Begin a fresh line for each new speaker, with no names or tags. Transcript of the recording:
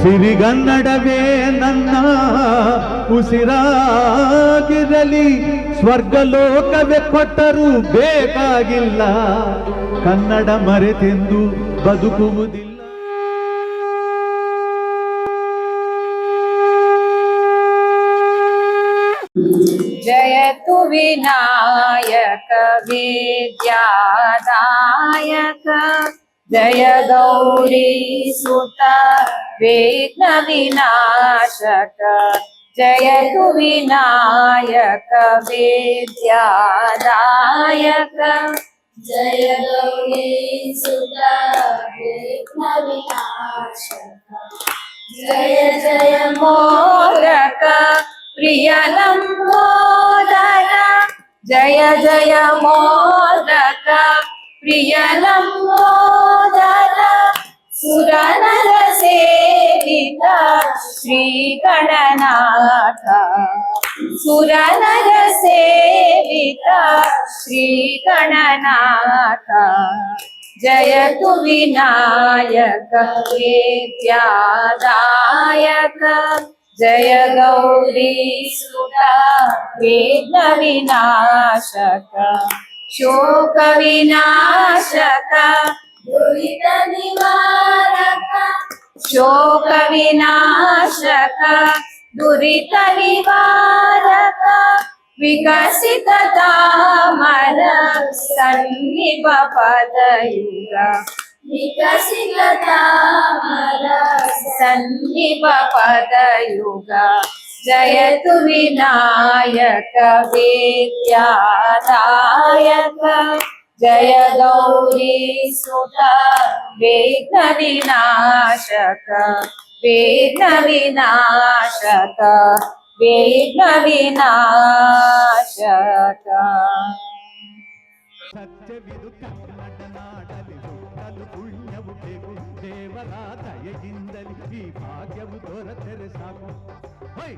ಸಿರಿಗನ್ನಡವೇ ನನ್ನ ಉಸಿರಾಗಿರಲಿ ಸ್ವರ್ಗಲೋಕವೇ ಕೊಟ್ಟರೂ ಬೇಕಾಗಿಲ್ಲ ಕನ್ನಡ ಮರೆತೆಂದು ಬದುಕುವುದಿಲ್ಲ
जयतु विनायक विद्यादायक जय गौरी सुत विघ्न विनाशक जयतु विनायक विद्यादायक
जय गौरी सुता विघ्न विनाशक जय जय
मोदक प्रिय लम्बोदर जय जय मोदक प्रिय लम्बोदर ಸುರನರ ಸೇವಿತ ಶ್ರೀ ಗಣನಾಥ ಸುರನರ ಸೇವಿತ ಶ್ರೀ ಗಣನಾಥ जयतु विनायक, वेद्यादायक। जय गौरी सुता विनाशक।
शोकविनाशक दुरितनिवारक
शोक विनाशक दुरित निवारक विकसित तामर सन्निप पदयुग
विकसित तामर
सन्निप पदयुग जयतु विनायक विद्यादायक जय गौरी सुत विघ्न विनाशक विघ्न विनाशक विघ्न विनाशक
ಸತ್ಯವಿದು ಕನ್ನಡ ನಾಡಲಿ ಹುಟ್ಟಲು ಪುಣ್ಯವು ಬೇಕು ದೇವರ ದಯೆಯಿಂದಲಿ ಈ ಭಾಗ್ಯವು ದೊರೆತರೆ ಸಾಕು ಹೈ!